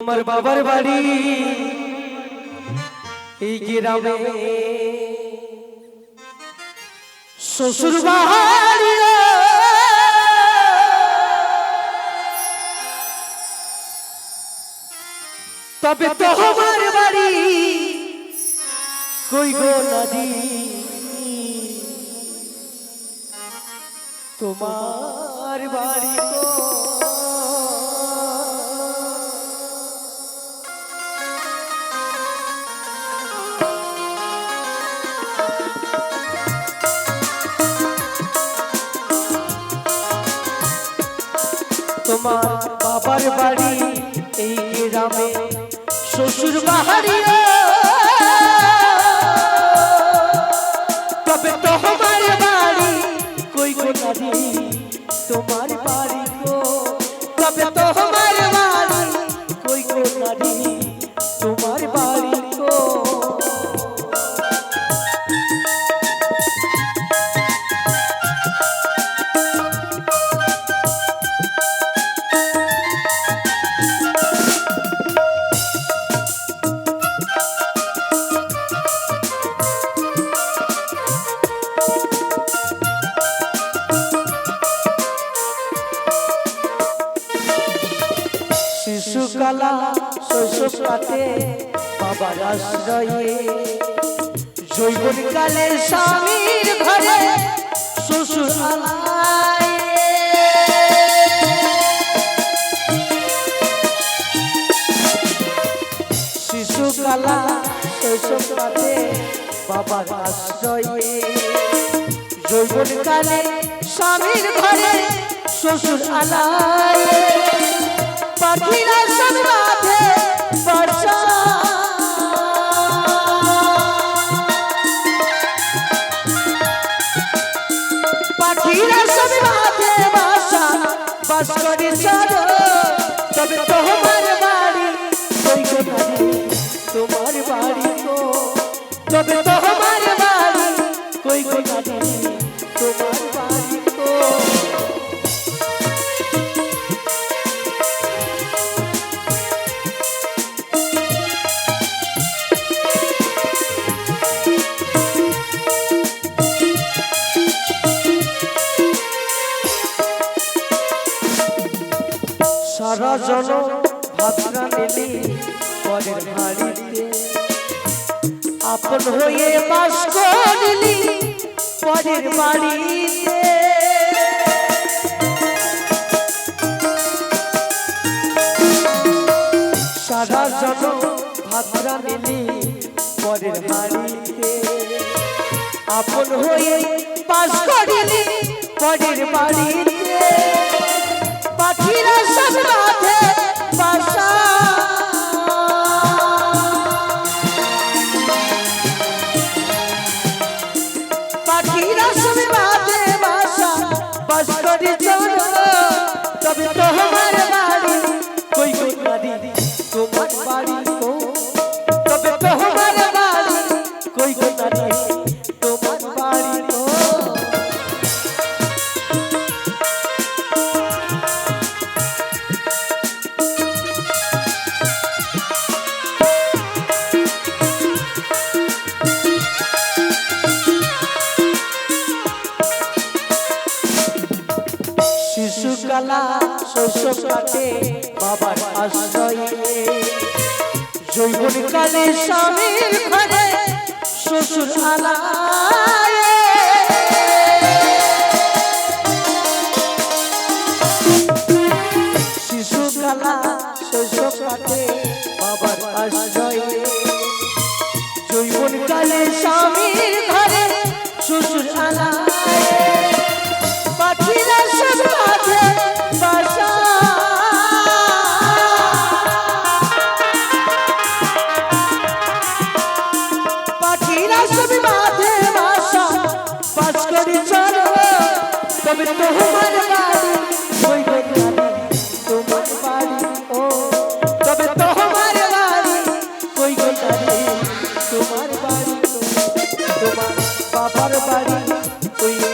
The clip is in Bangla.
তোমার বাবার বাড়ি। এই গ্রামে শ্বশুর বাড়ি তবে তোমার বাড়ি কই গো নদী তোমার বাড়ি। তোমার বাবার বাড়ি এই গ্রামে। শ্বশুর বাহারি তবে তোমার বাড়ি কই গো তোমার বাড়ি তবে তোমার শিশুকালা শৈশব কাটে বাবার আশ্রয়ে জৈবন কালে স্বামীর ঘরে শিশুকালা বাবার আশ্রয়ে জৈবন কালে স্বামীর ঘরে শ্বশুর আলায় তবে তোমার বাড়ি গো তবে তোমার সারা জন ভাতরা পরের বাড়িতে আপন হয়ে বাস করলি পরের বাড়িতে। সারা জন ভাতরা মেলি পরের বাড়িতে আপন হয়ে বাস করলি পরের বাড়িতে। শৈশব কাটে বাবার আশ্রয়ে। যৌবন কালে স্বামীর ঘরে শ্বশুর আলায়। শিশুকালা শৈশব কাটে বাবার আশ্রয়ে বাড়ি তোমার বাবার বাড়ি ওই